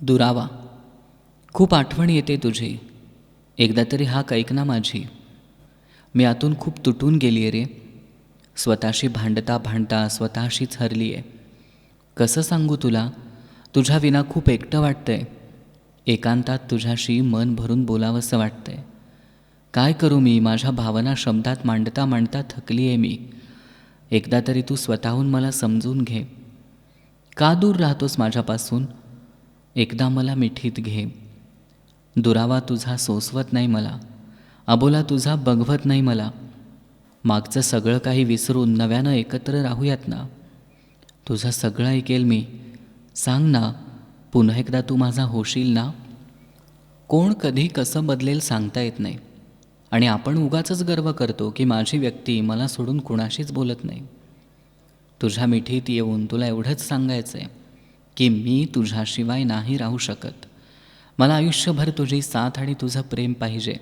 दुरावा. खूप आठवण येते तुझी. एकदा तरी हा ऐक ना माझी. मी आतून खूप तुटून गेली आहे रे. स्वतःशी भांडता भांडता स्वतःशीच हरली आहे. कसं सांगू तुला? तुझ्या विना खूप एकटं वाटतंय. एकांतात तुझ्याशी मन भरून बोलावंसं वाटतंय. काय करू मी? माझ्या भावना शब्दात मांडता मांडता थकली आहे मी. एकदा तरी तू स्वतःहून मला समजून घे. का दूर राहतोस माझ्यापासून? एकदा मला मिठीत घे. दुरावा तुझा सोसवत नाही मला. अबोला तुझा बघवत नाही मला. मागचं सगळं काही विसरून नव्यानं एकत्र राहूयात ना? तुझं सगळं ऐकेल मी. सांग ना पुन्हा एकदा तू माझा होशील ना? कोण कधी कसं बदलेल सांगता येत नाही. आणि आपण उगाच गर्व करतो की माझी व्यक्ती मला सोडून कुणाशीच बोलत नाही. तुझ्या मिठीत येऊन तुला एवढंच सांगायचं आहे की मी तुझ्याशिवाय नाही राहू शकत. मला आयुष्यभर तुझी साथ आणि तुझं प्रेम पाहिजे.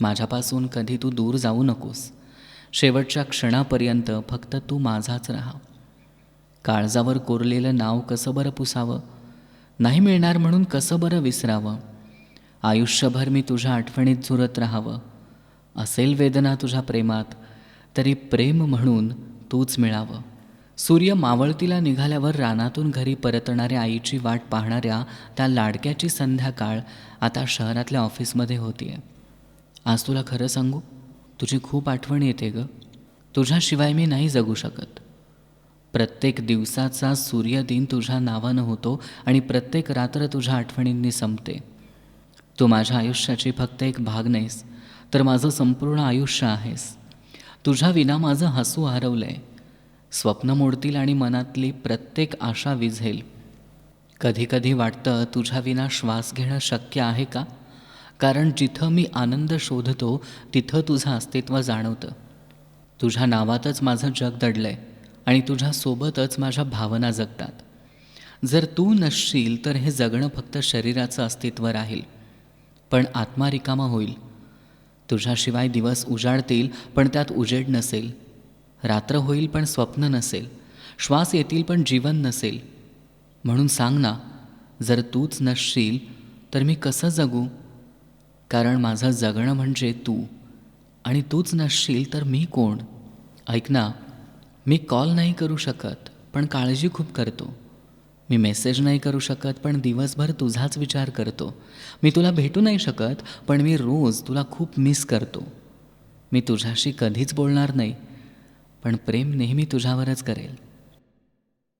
माझ्यापासून कधी तू दूर जाऊ नकोस. शेवटच्या क्षणापर्यंत फक्त तू माझाच राहा. काळजावर कोरलेलं नाव कसं बरं पुसावं? नाही मिळणार म्हणून कसं बरं विसरावं? आयुष्यभर मी तुझ्या आठवणीत झुरत राहावं. असेल वेदना तुझ्या प्रेमात तरी प्रेम म्हणून तूच मिळावं. सूर्य मावळतीला निघाल्यावर रानातून घरी परतणाऱ्या आईची वाट पाहणाऱ्या त्या लाडक्याची संध्याकाळ आता शहरातल्या ऑफिसमध्ये होतीये. आज तुला खरं सांगू तुझी खूप आठवण येते ग. तुझ्याशिवाय मी नाही जगू शकत. प्रत्येक दिवसाचा सूर्यदिन तुझ्या नावानं होतो आणि प्रत्येक रात्र तुझ्या आठवणींनी संपते. तू माझ्या आयुष्याची फक्त एक भाग नाहीस तर माझं संपूर्ण आयुष्य आहेस. तुझ्या विना माझं हसू हरवलं आहे स्वप्न मोडतील आणि मनातली प्रत्येक आशा विझेल. कधीकधी वाटतं तुझ्या विना श्वास घेणं शक्य आहे का? कारण जिथं मी आनंद शोधतो तिथं तुझं अस्तित्व जाणवतं. तुझ्या नावातच माझं जग दडलं आहे आणि तुझ्यासोबतच माझ्या भावना जगतात. जर तू नसशील तर हे जगणं फक्त शरीराचं अस्तित्व राहील. पण आत्मा रिकामा होईल. तुझ्याशिवाय दिवस उजाडतील पण त्यात उजेड नसेल. रात्र होईल पण स्वप्न नसेल श्वास येतील पण जीवन नसेल. म्हणून सांग ना जर तूच नसशील तर मी कसं जगू? कारण माझं जगणं म्हणजे तू. आणि तूच नसशील तर मी कोण? ऐक ना मी कॉल नाही करू शकत पण काळजी खूप करतो. मी मेसेज नाही करू शकत पण दिवसभर तुझाच विचार करतो. मी तुला भेटू नाही शकत पण मी रोज तुला खूप मिस करतो. मी तुझ्याशी कधीच बोलणार नाही पण प्रेम नेहमी तुझ्यावरच करेल.